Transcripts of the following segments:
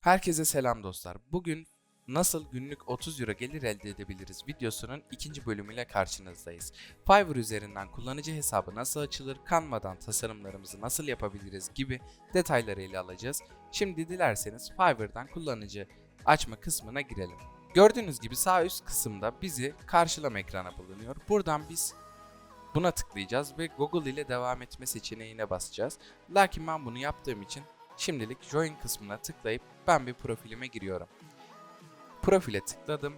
Herkese selam dostlar. Bugün nasıl günlük 30 euro gelir elde edebiliriz videosunun ikinci bölümüyle karşınızdayız. Fiverr üzerinden kullanıcı hesabı nasıl açılır, Canva'dan tasarımlarımızı nasıl yapabiliriz gibi detayları ele alacağız. Şimdi dilerseniz Fiverr'dan kullanıcı açma kısmına girelim. Gördüğünüz gibi sağ üst kısımda bizi karşılama ekranı bulunuyor. Buradan biz buna tıklayacağız ve Google ile devam etme seçeneğine basacağız. Lakin ben bunu yaptığım için Şimdilik Join kısmına tıklayıp ben bir profilime giriyorum. Profile tıkladım.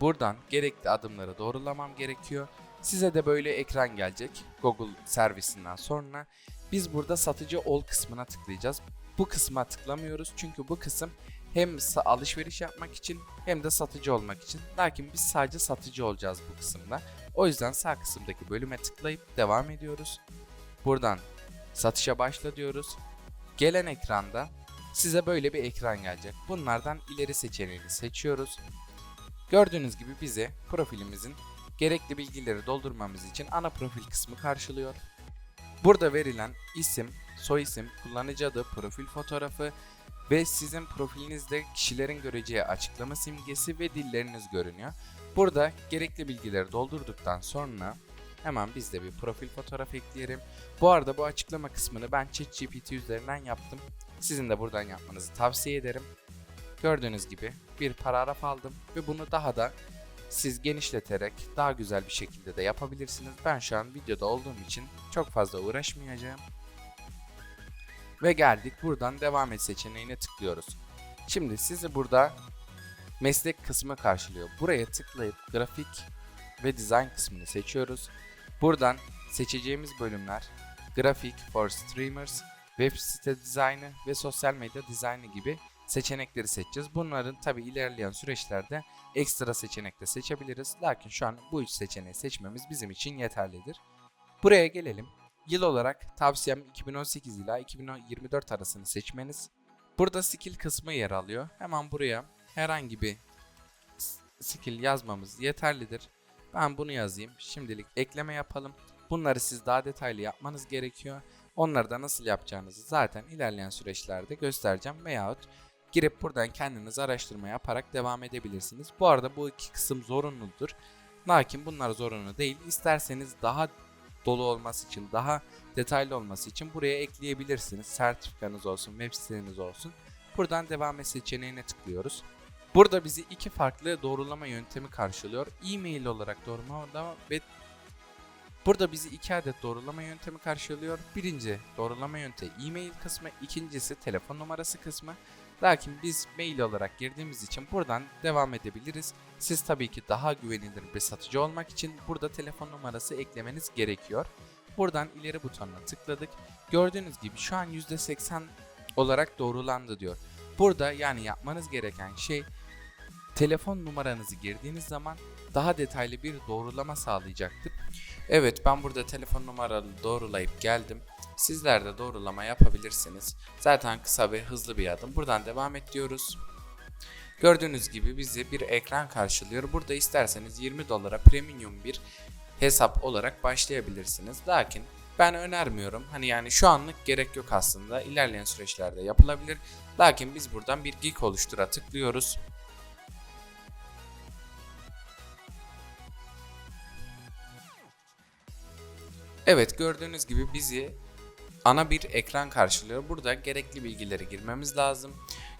Buradan gerekli adımları doğrulamam gerekiyor. Size de böyle ekran gelecek Google servisinden sonra. Biz burada satıcı ol kısmına tıklayacağız. Bu kısma tıklamıyoruz çünkü bu kısım hem alışveriş yapmak için hem de satıcı olmak için. Lakin biz sadece satıcı olacağız bu kısımda. O yüzden sağ kısımdaki bölüme tıklayıp devam ediyoruz. Buradan satışa başla diyoruz. Gelen ekranda size böyle bir ekran gelecek. Bunlardan ileri seçeneğini seçiyoruz. Gördüğünüz gibi bize profilimizin gerekli bilgileri doldurmamız için ana profil kısmı karşılıyor. Burada verilen isim, soyisim, kullanıcı adı, profil fotoğrafı ve sizin profilinizde kişilerin göreceği açıklama simgesi ve dilleriniz görünüyor. Burada gerekli bilgileri doldurduktan sonra hemen biz de bir profil fotoğrafı ekleyelim. Bu arada bu açıklama kısmını ben ChatGPT üzerinden yaptım. Sizin de buradan yapmanızı tavsiye ederim. Gördüğünüz gibi bir paragraf aldım ve bunu daha da siz genişleterek daha güzel bir şekilde de yapabilirsiniz. Ben şu an videoda olduğum için çok fazla uğraşmayacağım. Ve geldik buradan devam et seçeneğine tıklıyoruz. Şimdi sizi burada meslek kısmı karşılıyor. Buraya tıklayıp grafik ve design kısmını seçiyoruz. Buradan seçeceğimiz bölümler grafik for streamers, web site dizaynı ve sosyal medya dizaynı gibi seçenekleri seçeceğiz. Bunların tabi ilerleyen süreçlerde ekstra seçenek de seçebiliriz. Lakin şu an bu üç seçeneği seçmemiz bizim için yeterlidir. Buraya gelelim. Yıl olarak tavsiyem 2018 ila 2024 arasını seçmeniz. Burada skill kısmı yer alıyor. Hemen buraya herhangi bir skill yazmamız yeterlidir. Ben bunu yazayım. Şimdilik ekleme yapalım. Bunları siz daha detaylı yapmanız gerekiyor. Onları da nasıl yapacağınızı zaten ilerleyen süreçlerde göstereceğim veyahut girip buradan kendiniz araştırma yaparak devam edebilirsiniz. Bu arada bu iki kısım zorunludur. Lakin bunlar zorunlu değil. İsterseniz daha dolu olması için, daha detaylı olması için buraya ekleyebilirsiniz. Sertifikanız olsun, web siteniz olsun. Buradan devam et seçeneğine tıklıyoruz. Burada bizi iki farklı doğrulama yöntemi karşılıyor. E-mail olarak doğrulama ve Burada bizi iki adet doğrulama yöntemi karşılıyor. Birinci doğrulama yöntemi e-mail kısmı, ikincisi telefon numarası kısmı. Lakin biz mail olarak girdiğimiz için buradan devam edebiliriz. Siz tabii ki daha güvenilir bir satıcı olmak için burada telefon numarası eklemeniz gerekiyor. Buradan ileri butonuna tıkladık. Gördüğünüz gibi şu an %80 olarak doğrulandı diyor. Burada yani yapmanız gereken şey telefon numaranızı girdiğiniz zaman daha detaylı bir doğrulama sağlayacaktır. Evet ben burada telefon numaralı doğrulayıp geldim. Sizler de doğrulama yapabilirsiniz. Zaten kısa ve hızlı bir adım. Buradan devam et. Gördüğünüz gibi bizi bir ekran karşılıyor. Burada isterseniz 20 dolara premium bir hesap olarak başlayabilirsiniz. Lakin ben önermiyorum. Hani yani şu anlık gerek yok aslında. İlerleyen süreçlerde yapılabilir. Lakin biz buradan bir geek oluştura tıklıyoruz. Evet gördüğünüz gibi bizi ana bir ekran karşılıyor. Burada gerekli bilgileri girmemiz lazım.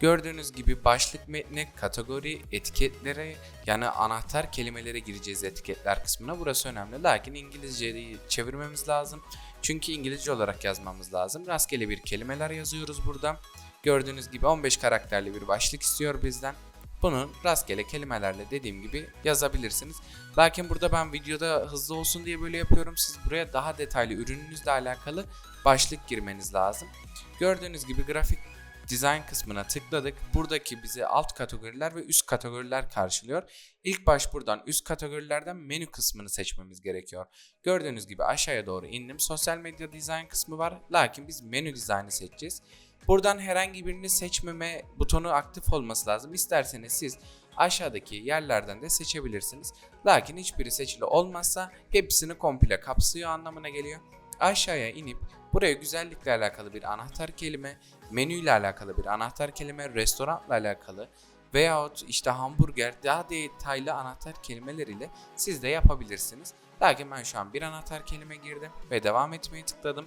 Gördüğünüz gibi başlık metni, kategori, etiketlere yani anahtar kelimelere gireceğiz etiketler kısmına. Burası önemli. Lakin İngilizceyi çevirmemiz lazım. Çünkü İngilizce olarak yazmamız lazım. Rastgele bir kelimeler yazıyoruz burada. Gördüğünüz gibi 15 karakterli bir başlık istiyor bizden. Bunu rastgele kelimelerle dediğim gibi yazabilirsiniz. Lakin burada ben videoda hızlı olsun diye böyle yapıyorum. Siz buraya daha detaylı ürününüzle alakalı başlık girmeniz lazım. Gördüğünüz gibi grafik design kısmına tıkladık. Buradaki bizi alt kategoriler ve üst kategoriler karşılıyor. İlk baş buradan üst kategorilerden menü kısmını seçmemiz gerekiyor. Gördüğünüz gibi aşağıya doğru indim. Sosyal medya design kısmı var. Lakin biz menü dizaynı seçeceğiz. Buradan herhangi birini seçmeme butonu aktif olması lazım. İsterseniz siz aşağıdaki yerlerden de seçebilirsiniz. Lakin hiçbiri seçili olmazsa hepsini komple kapsıyor anlamına geliyor. Aşağıya inip Buraya güzellikle alakalı bir anahtar kelime, menüyle alakalı bir anahtar kelime, restoranla alakalı veyahut işte hamburger daha detaylı anahtar kelimeleriyle siz de yapabilirsiniz. Lakin ben şu an bir anahtar kelime girdim ve devam etmeye tıkladım.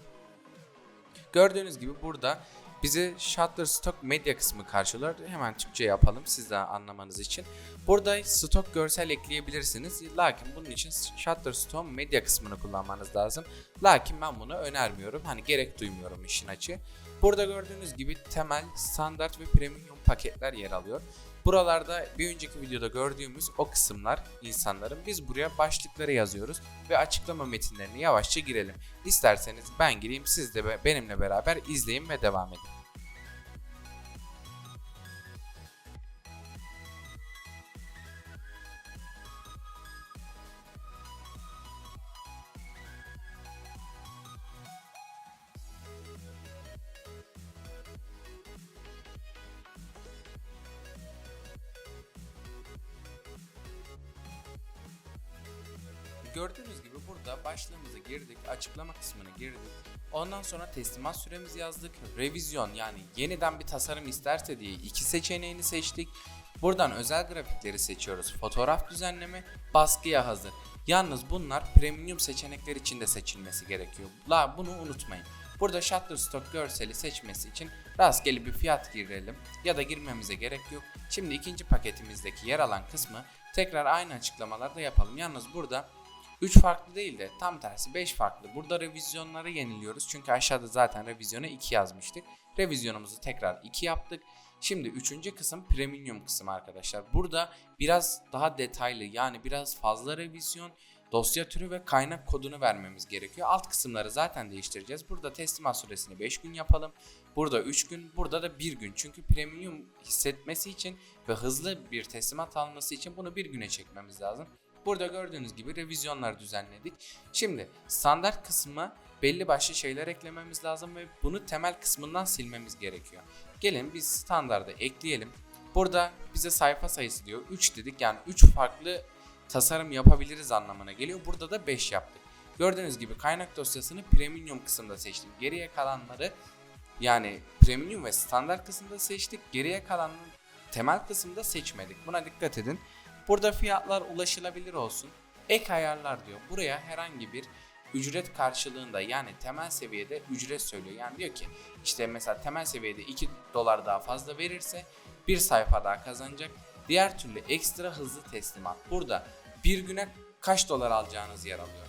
Gördüğünüz gibi burada bizi Shutterstock medya kısmı karşılıyor. Hemen Türkçe yapalım siz de anlamanız için. Burada stok görsel ekleyebilirsiniz. Lakin bunun için Shutterstock medya kısmını kullanmanız lazım. Lakin ben bunu önermiyorum. Hani gerek duymuyorum işin açığı. Burada gördüğünüz gibi temel, standart ve premium paketler yer alıyor. Buralarda bir önceki videoda gördüğümüz o kısımlar insanların biz buraya başlıkları yazıyoruz ve açıklama metinlerini yavaşça girelim. İsterseniz ben gireyim siz de be- benimle beraber izleyin ve devam edin. Gördüğünüz gibi burada başlığımızı girdik, açıklama kısmını girdik. Ondan sonra teslimat süremizi yazdık. Revizyon yani yeniden bir tasarım isterse diye iki seçeneğini seçtik. Buradan özel grafikleri seçiyoruz. Fotoğraf düzenleme, baskıya hazır. Yalnız bunlar premium seçenekler için de seçilmesi gerekiyor. La bunu unutmayın. Burada Shutterstock görseli seçmesi için rastgele bir fiyat girelim ya da girmemize gerek yok. Şimdi ikinci paketimizdeki yer alan kısmı tekrar aynı açıklamalarda yapalım. Yalnız burada 3 farklı değil de tam tersi 5 farklı. Burada revizyonları yeniliyoruz. Çünkü aşağıda zaten revizyona 2 yazmıştık. Revizyonumuzu tekrar 2 yaptık. Şimdi üçüncü kısım premium kısım arkadaşlar. Burada biraz daha detaylı yani biraz fazla revizyon, dosya türü ve kaynak kodunu vermemiz gerekiyor. Alt kısımları zaten değiştireceğiz. Burada teslimat süresini 5 gün yapalım. Burada 3 gün, burada da 1 gün. Çünkü premium hissetmesi için ve hızlı bir teslimat alması için bunu bir güne çekmemiz lazım. Burada gördüğünüz gibi revizyonlar düzenledik. Şimdi standart kısmı belli başlı şeyler eklememiz lazım ve bunu temel kısmından silmemiz gerekiyor. Gelin biz standarda ekleyelim. Burada bize sayfa sayısı diyor. 3 dedik yani 3 farklı tasarım yapabiliriz anlamına geliyor. Burada da 5 yaptık. Gördüğünüz gibi kaynak dosyasını premium kısımda seçtim. Geriye kalanları yani premium ve standart kısımda seçtik. Geriye kalanını temel kısımda seçmedik. Buna dikkat edin. Burada fiyatlar ulaşılabilir olsun. Ek ayarlar diyor. Buraya herhangi bir ücret karşılığında yani temel seviyede ücret söylüyor. Yani diyor ki işte mesela temel seviyede 2 dolar daha fazla verirse bir sayfa daha kazanacak. Diğer türlü ekstra hızlı teslimat. Burada bir güne kaç dolar alacağınız yer alıyor.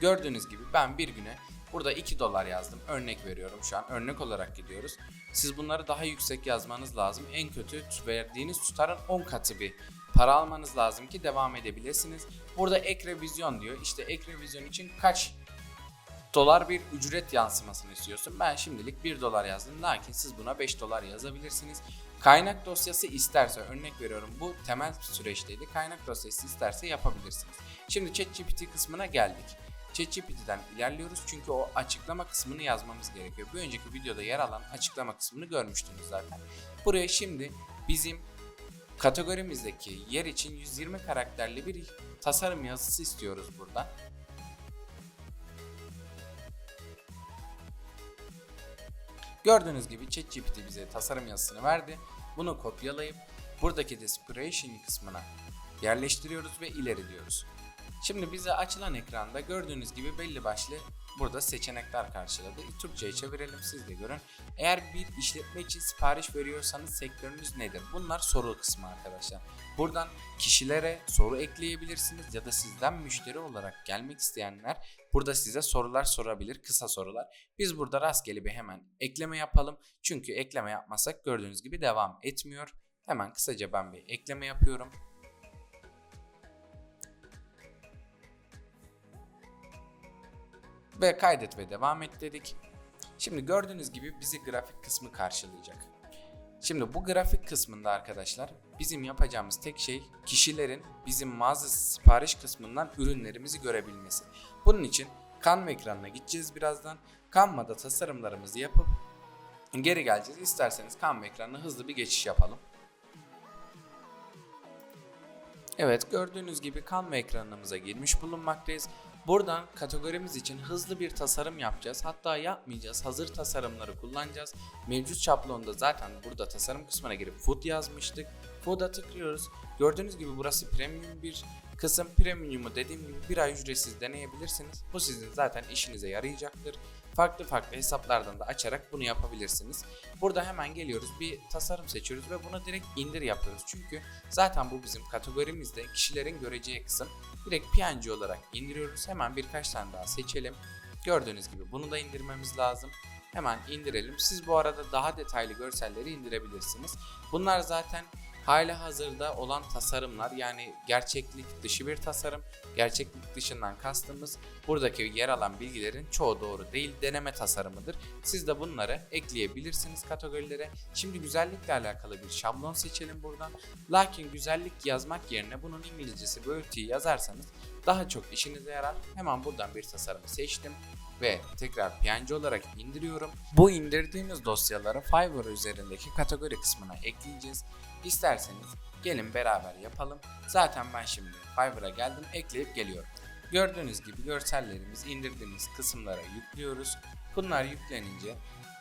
Gördüğünüz gibi ben bir güne burada 2 dolar yazdım. Örnek veriyorum şu an. Örnek olarak gidiyoruz. Siz bunları daha yüksek yazmanız lazım. En kötü verdiğiniz tutarın 10 katı bir para almanız lazım ki devam edebilirsiniz. Burada ek revizyon diyor. İşte ek revizyon için kaç dolar bir ücret yansımasını istiyorsun. Ben şimdilik 1 dolar yazdım. Lakin siz buna 5 dolar yazabilirsiniz. Kaynak dosyası isterse örnek veriyorum bu temel süreçteydi. Kaynak dosyası isterse yapabilirsiniz. Şimdi ChatGPT kısmına geldik. ChatGPT'den ilerliyoruz çünkü o açıklama kısmını yazmamız gerekiyor. Bir önceki videoda yer alan açıklama kısmını görmüştünüz zaten. Buraya şimdi bizim kategorimizdeki yer için 120 karakterli bir tasarım yazısı istiyoruz buradan. Gördüğünüz gibi ChatGPT bize tasarım yazısını verdi. Bunu kopyalayıp buradaki desperation kısmına yerleştiriyoruz ve ileri diyoruz. Şimdi bize açılan ekranda gördüğünüz gibi belli başlı burada seçenekler karşıladı. Türkçe'ye çevirelim siz de görün. Eğer bir işletme için sipariş veriyorsanız sektörünüz nedir? Bunlar soru kısmı arkadaşlar. Buradan kişilere soru ekleyebilirsiniz ya da sizden müşteri olarak gelmek isteyenler burada size sorular sorabilir, kısa sorular. Biz burada rastgele bir hemen ekleme yapalım. Çünkü ekleme yapmasak gördüğünüz gibi devam etmiyor. Hemen kısaca ben bir ekleme yapıyorum. Ve kaydet ve devam et dedik. Şimdi gördüğünüz gibi bizi grafik kısmı karşılayacak. Şimdi bu grafik kısmında arkadaşlar bizim yapacağımız tek şey kişilerin bizim mağaza sipariş kısmından ürünlerimizi görebilmesi. Bunun için Canva ekranına gideceğiz birazdan. Canva'da tasarımlarımızı yapıp geri geleceğiz. İsterseniz Canva ekranına hızlı bir geçiş yapalım. Evet gördüğünüz gibi Canva ekranımıza girmiş bulunmaktayız. Buradan kategorimiz için hızlı bir tasarım yapacağız. Hatta yapmayacağız. Hazır tasarımları kullanacağız. Mevcut şablonda zaten burada tasarım kısmına girip food yazmıştık. Food'a tıklıyoruz. Gördüğünüz gibi burası premium bir kısım. Premium'u dediğim gibi bir ay ücretsiz deneyebilirsiniz. Bu sizin zaten işinize yarayacaktır. Farklı farklı hesaplardan da açarak bunu yapabilirsiniz. Burada hemen geliyoruz bir tasarım seçiyoruz ve bunu direkt indir yapıyoruz. Çünkü zaten bu bizim kategorimizde kişilerin göreceği kısım. Direkt PNG olarak indiriyoruz. Hemen birkaç tane daha seçelim. Gördüğünüz gibi bunu da indirmemiz lazım. Hemen indirelim. Siz bu arada daha detaylı görselleri indirebilirsiniz. Bunlar zaten hala hazırda olan tasarımlar yani gerçeklik dışı bir tasarım. Gerçeklik dışından kastımız buradaki yer alan bilgilerin çoğu doğru değil deneme tasarımıdır. Siz de bunları ekleyebilirsiniz kategorilere. Şimdi güzellikle alakalı bir şablon seçelim buradan. Lakin güzellik yazmak yerine bunun İngilizcesi beauty yazarsanız daha çok işinize yarar. Hemen buradan bir tasarımı seçtim ve tekrar PNG olarak indiriyorum. Bu indirdiğimiz dosyaları Fiverr üzerindeki kategori kısmına ekleyeceğiz. İsterseniz gelin beraber yapalım. Zaten ben şimdi Fiverr'a geldim ekleyip geliyorum. Gördüğünüz gibi görsellerimiz indirdiğimiz kısımlara yüklüyoruz. Bunlar yüklenince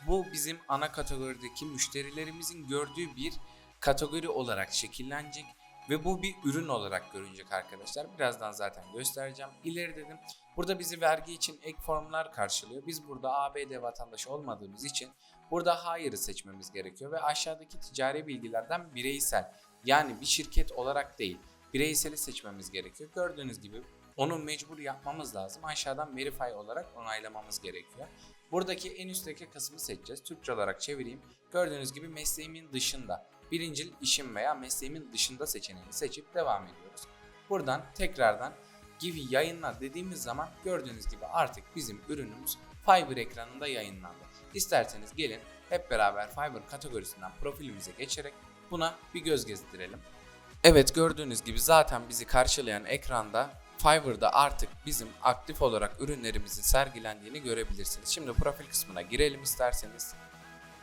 bu bizim ana kategorideki müşterilerimizin gördüğü bir kategori olarak şekillenecek ve bu bir ürün olarak görünecek arkadaşlar. Birazdan zaten göstereceğim. İleri dedim. Burada bizi vergi için ek formlar karşılıyor. Biz burada ABD vatandaşı olmadığımız için burada hayır'ı seçmemiz gerekiyor ve aşağıdaki ticari bilgilerden bireysel yani bir şirket olarak değil bireyseli seçmemiz gerekiyor. Gördüğünüz gibi onu mecbur yapmamız lazım. Aşağıdan verify olarak onaylamamız gerekiyor. Buradaki en üstteki kısmı seçeceğiz. Türkçe olarak çevireyim. Gördüğünüz gibi mesleğimin dışında birincil işim veya mesleğimin dışında seçeneğini seçip devam ediyoruz. Buradan tekrardan gibi yayınla dediğimiz zaman gördüğünüz gibi artık bizim ürünümüz Fiverr ekranında yayınlandı. İsterseniz gelin hep beraber Fiverr kategorisinden profilimize geçerek buna bir göz gezdirelim. Evet gördüğünüz gibi zaten bizi karşılayan ekranda Fiverr'da artık bizim aktif olarak ürünlerimizin sergilendiğini görebilirsiniz. Şimdi profil kısmına girelim isterseniz.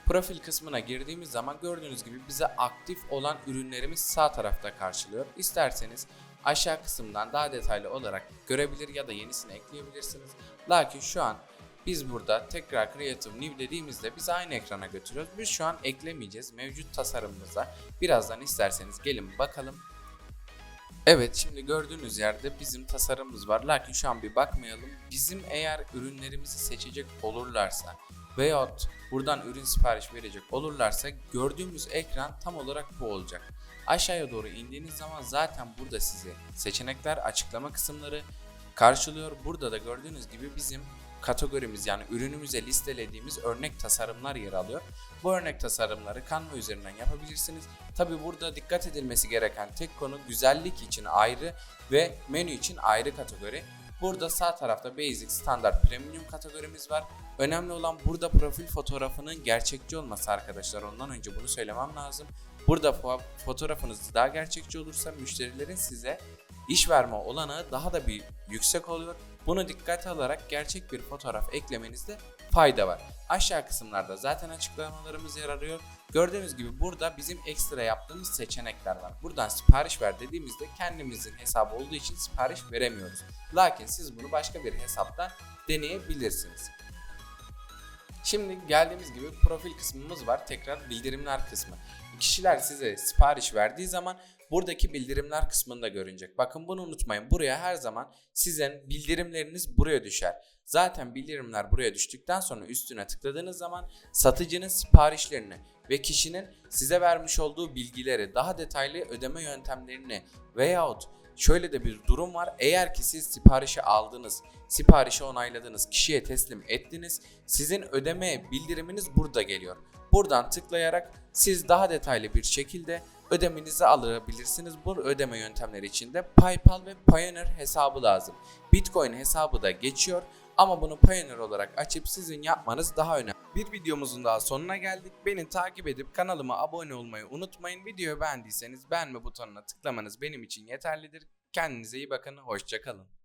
Profil kısmına girdiğimiz zaman gördüğünüz gibi bize aktif olan ürünlerimiz sağ tarafta karşılıyor. İsterseniz aşağı kısımdan daha detaylı olarak görebilir ya da yenisini ekleyebilirsiniz. Lakin şu an biz burada tekrar Creative New dediğimizde bizi aynı ekrana götürüyoruz. Biz şu an eklemeyeceğiz mevcut tasarımımıza. Birazdan isterseniz gelin bakalım. Evet şimdi gördüğünüz yerde bizim tasarımımız var. Lakin şu an bir bakmayalım. Bizim eğer ürünlerimizi seçecek olurlarsa veyahut buradan ürün sipariş verecek olurlarsa gördüğümüz ekran tam olarak bu olacak. Aşağıya doğru indiğiniz zaman zaten burada size seçenekler, açıklama kısımları karşılıyor. Burada da gördüğünüz gibi bizim kategorimiz yani ürünümüze listelediğimiz örnek tasarımlar yer alıyor. Bu örnek tasarımları Canva üzerinden yapabilirsiniz. Tabi burada dikkat edilmesi gereken tek konu güzellik için ayrı ve menü için ayrı kategori. Burada sağ tarafta Basic, Standard, Premium kategorimiz var. Önemli olan burada profil fotoğrafının gerçekçi olması arkadaşlar. Ondan önce bunu söylemem lazım. Burada fo- fotoğrafınız daha gerçekçi olursa müşterilerin size iş verme olanağı daha da bir yüksek oluyor. Bunu dikkate alarak gerçek bir fotoğraf eklemenizde fayda var. Aşağı kısımlarda zaten açıklamalarımız yer arıyor. Gördüğünüz gibi burada bizim ekstra yaptığımız seçenekler var. Buradan sipariş ver dediğimizde kendimizin hesabı olduğu için sipariş veremiyoruz. Lakin siz bunu başka bir hesaptan deneyebilirsiniz. Şimdi geldiğimiz gibi profil kısmımız var. Tekrar bildirimler kısmı. Kişiler size sipariş verdiği zaman buradaki bildirimler kısmında görünecek. Bakın bunu unutmayın. Buraya her zaman sizin bildirimleriniz buraya düşer. Zaten bildirimler buraya düştükten sonra üstüne tıkladığınız zaman satıcının siparişlerini ve kişinin size vermiş olduğu bilgileri, daha detaylı ödeme yöntemlerini veyahut şöyle de bir durum var. Eğer ki siz siparişi aldınız, siparişi onayladınız, kişiye teslim ettiniz, sizin ödeme bildiriminiz burada geliyor. Buradan tıklayarak siz daha detaylı bir şekilde ödemenizi alabilirsiniz. Bu ödeme yöntemleri için de PayPal ve Payoneer hesabı lazım. Bitcoin hesabı da geçiyor ama bunu Payoneer olarak açıp sizin yapmanız daha önemli. Bir videomuzun daha sonuna geldik. Beni takip edip kanalıma abone olmayı unutmayın. Videoyu beğendiyseniz beğenme butonuna tıklamanız benim için yeterlidir. Kendinize iyi bakın. Hoşçakalın.